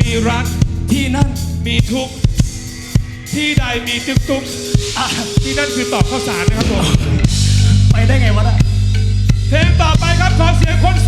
มีรัก ที่นั่นมีทุกข์ที่ใดมีตึกตุกอะที่นั่นคือตอบข้าวสารนะครับผม ไปได้ไงวะน่ะเพลงต่อไปครับขอเสียงคนโส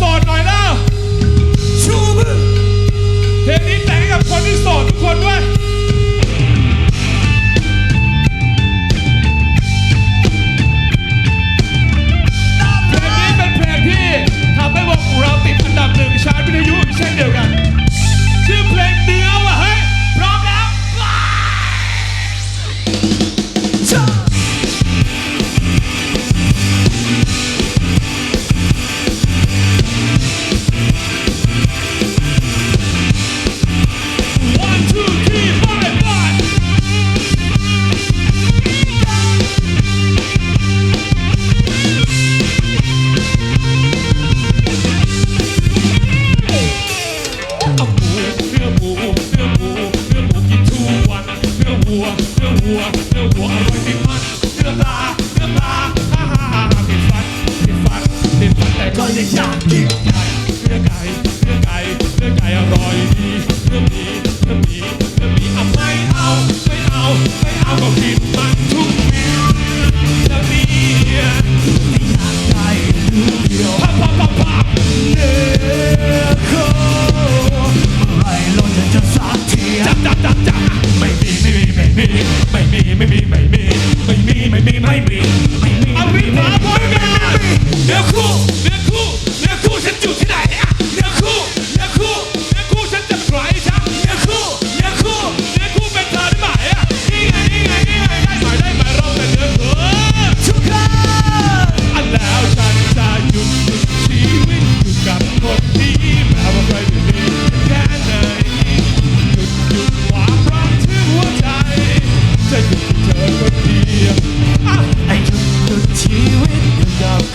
อยากกินไก่เนื้อไก่เนื้อไก่เนื้อไก่อร่อยดีเนื้อหมีเนื้อหมีเนื้อหมีเอาไม่เอาไม่เอาไม่เอาก็กินมันทุก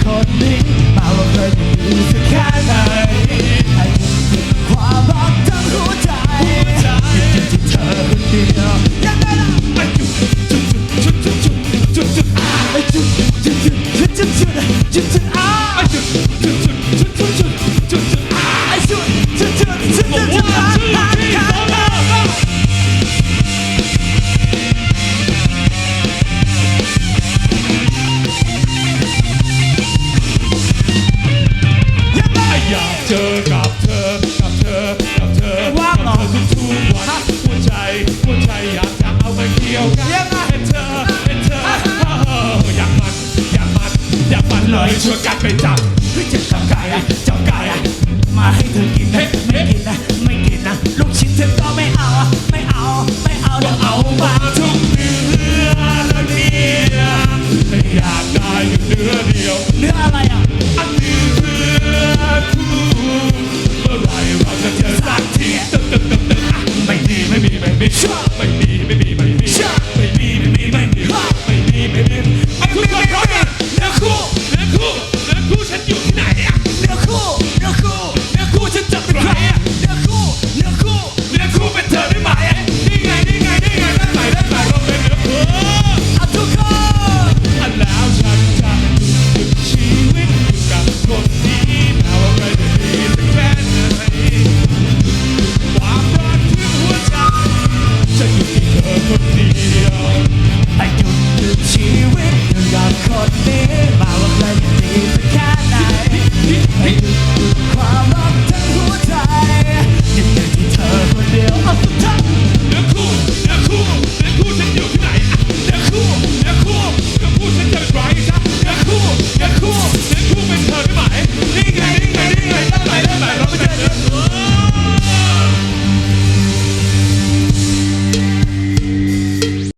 คนนี้มาว่าเคยจะดีสักแค่ไหนไอ้จุดจุดความรักทั้งหัวใจหยุดที่เธอคนเดียวยังไงล่ะไอ้จุดจุดจุดจุดจุดจุดจุดไอ้จุดจุดจุดจุดจุดจุดจุด อยากเจอกับเธอ กับเธอ กับเธอว่างเหรอกับเธอทุกๆวันหัวใจหัวใจอยากจะเอามาเกี่ยวกันยังไงเป็นเธอเป็นเธออยากมันอยากมันอยากมันเลยชวนกันไปจับ shot, my